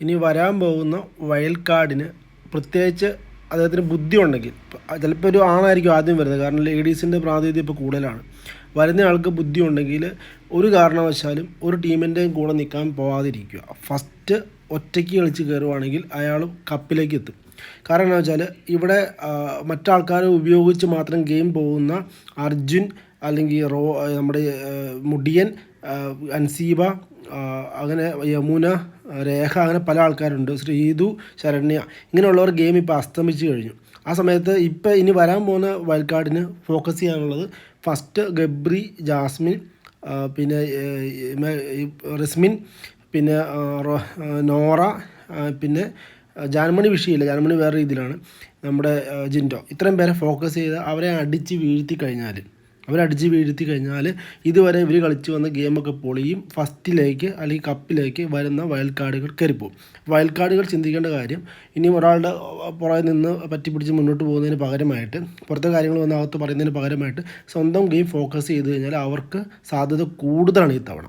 ഇനി വരാൻ പോകുന്ന വയൽക്കാടിന് പ്രത്യേകിച്ച് അദ്ദേഹത്തിന് ബുദ്ധി ഉണ്ടെങ്കിൽ ചിലപ്പോൾ ഒരു ആണായിരിക്കും ആദ്യം വരുന്നത്. കാരണം ലേഡീസിന്റെ പ്രാതിനിധ്യം ഇപ്പോൾ കൂടുതലാണ്. വരുന്ന ആൾക്ക് ബുദ്ധി ഉണ്ടെങ്കിൽ ഒരു കാരണവശാലും ഒരു ടീമിന്റെയും കൂടെ നിൽക്കാൻ പോകാതിരിക്കുക ഫസ്റ്റ് ഒറ്റയ്ക്ക് കളിച്ച് കയറുവാണെങ്കിൽ അയാൾ കപ്പിലേക്ക് എത്തും. കാരണം എന്താ വെച്ചാൽ ഇവിടെ മറ്റാൾക്കാരെ ഉപയോഗിച്ച് മാത്രം ഗെയിം പോകുന്ന അർജുൻ അല്ലെങ്കിൽ റോ നമ്മുടെ മുടിയൻ അൻസീബ അങ്ങനെ യമുന രേഖ അങ്ങനെ പല ആൾക്കാരുണ്ട്. ശ്രീതു ശരണ്യ ഇങ്ങനെയുള്ളവർ ഗെയിം ഇപ്പോൾ അസ്തമിച്ച് കഴിഞ്ഞു. ആ സമയത്ത് ഇപ്പോൾ ഇനി വരാൻ പോകുന്ന വൈൽഡ് ഫോക്കസ് ചെയ്യാനുള്ളത് ഫസ്റ്റ് ഗബ്രി ജാസ്മിൻ പിന്നെ റിസ്മിൻ പിന്നെ നോറ പിന്നെ ജാൻമണി വിഷയമില്ല. ജാൻമണി വേറെ രീതിയിലാണ്. നമ്മുടെ ജിന്റോ ഇത്രയും പേരെ ഫോക്കസ് ചെയ്ത് അവരെ അടിച്ച് വീഴ്ത്തി കഴിഞ്ഞാൽ അവരടിച്ച് വീഴ്ത്തി കഴിഞ്ഞാൽ ഇതുവരെ ഇവർ കളിച്ച് വന്ന ഗെയിമൊക്കെ പൊളിയും ഫസ്റ്റിലേക്ക് അല്ലെങ്കിൽ കപ്പിലേക്ക് വരുന്ന വൈൽഡ് കാർഡുകൾ കയറിപ്പോവും വൈൽഡ് കാർഡുകൾ ചിന്തിക്കേണ്ട കാര്യം ഇനിയും ഒരാളുടെ പുറകെ നിന്ന് പറ്റി പിടിച്ച് മുന്നോട്ട് പോകുന്നതിന് പകരമായിട്ട് പുറത്തെ കാര്യങ്ങൾ വന്ന് അകത്ത് പറയുന്നതിന് പകരമായിട്ട് സ്വന്തം ഗെയിം ഫോക്കസ് ചെയ്ത് കഴിഞ്ഞാൽ അവർക്ക് സാധ്യത കൂടുതലാണ് ഈ തവണ.